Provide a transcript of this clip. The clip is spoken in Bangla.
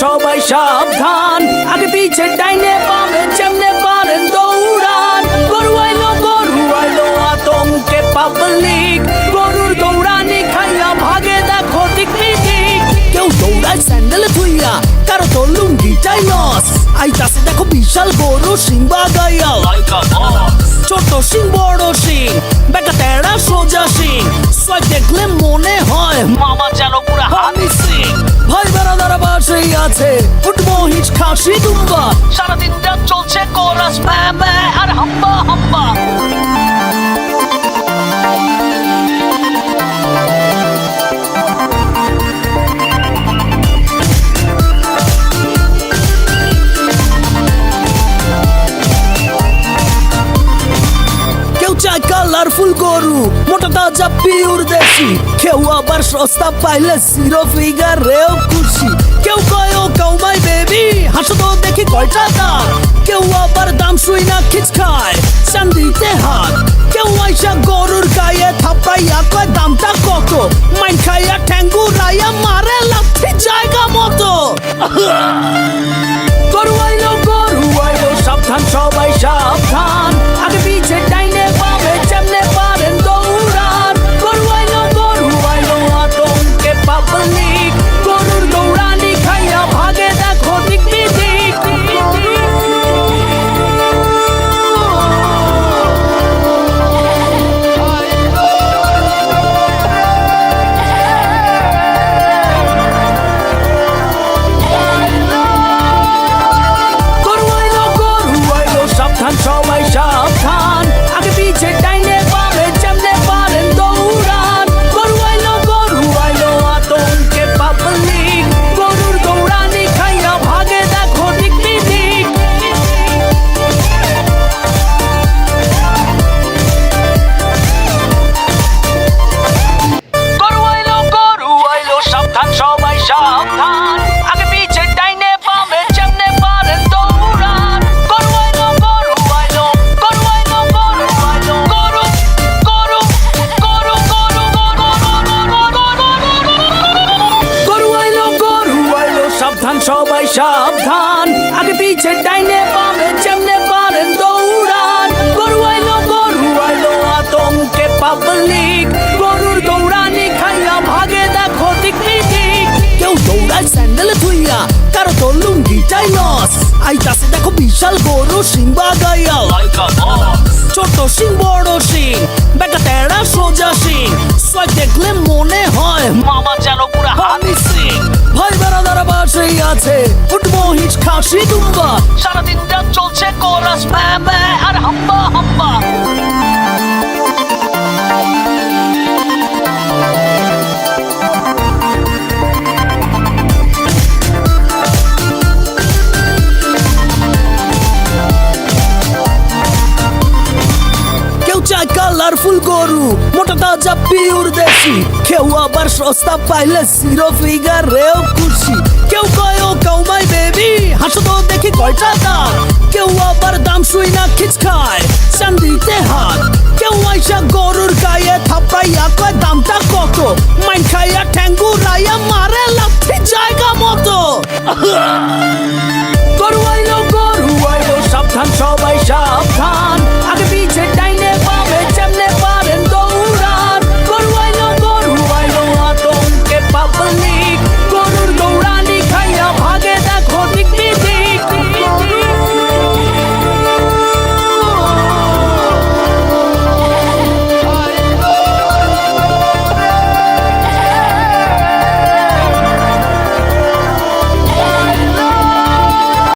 সাবধান। আগে পিছে ডাইনে বামে যেমনে পারেন দৌড়ান। গরু আইলো গরু আইলো আতঙ্কে পাবলিক গরুর দৌড়ানি খাইয়া ভাগে দেখো দিক কেউ দৌড়ায় স্যান্ডেল ধুইয়া, কারও তো লুঙ্গিটাই লস আইতাছে দেখো বিশাল গরু সিংবা গাইয়া ছোট সিং, বড় সিং, বেটা তেড়া সোজা সিং। সয় দেখলে মনে হয় মামা আছে। উঠবো হিচ খাসি দুম্বা। সারাদিনটা চলছে কোরাস ম্যা ম্যা আর হাম্বা হাম্বা। কালারফুল গরু মোটা তাজা পিওর দেশি। কেউ আবার সস্তা পাইলে জিরো ফিগার রেও খুশি। তো দেখি কয়টা দাম কেউ আবার দাম শুই না খিচ খায় চান্দিতে হাত। কেউ আইসা গরুর গায়ে থাপড়াইয়া কয়, দামটা কত? মাইন খাইয়া ঠ্যাঙ্গু রাইয়া মারে লাথি জায়গা মতো। সাবধান সবাই সাবধান। আগে পিছে ডাইনে বামে যেমনে পারেন দৌড়ান। গরু আইলো গরু আইলো আতঙ্কে পাবলিক গরুর দৌড়ানি খাইয়া ভাগে দেখো দিক দিক কেউ দৌড়ায় স্যান্ডেল থুইয়া কারও তো লুঙ্গিটাই লস আইতাছে দেখো বিশাল গরু সিংবা গাইয়া ছোট সিং, বড় সিং বেটা তেড়া সোজা সিং। সয় দেখলে আছে। উঠবো হিচ খাসি দুম্বা। সারাদিনটা চলছে কোরাস ম্যা আর হাম্বা হাম্বা। কেউ চায় কালারফুল গরু মোটা জাপি পিউর দেশি। কেউ আবার সস্তা পাইলে সিরো ফিগার রেও খুশি। কেউ কয়, ও কাউমাই বেবি হাসো তো দেখি কয়টা দাম কেউ আবার দাম শুই না খিচ খায়, চান্দিতে হাত। কেউ আইসা গরুর গায়ে থাপাইয়া কয়, দামটা কত? মাইন খাইয়া ঠ্যাঙ্গুরা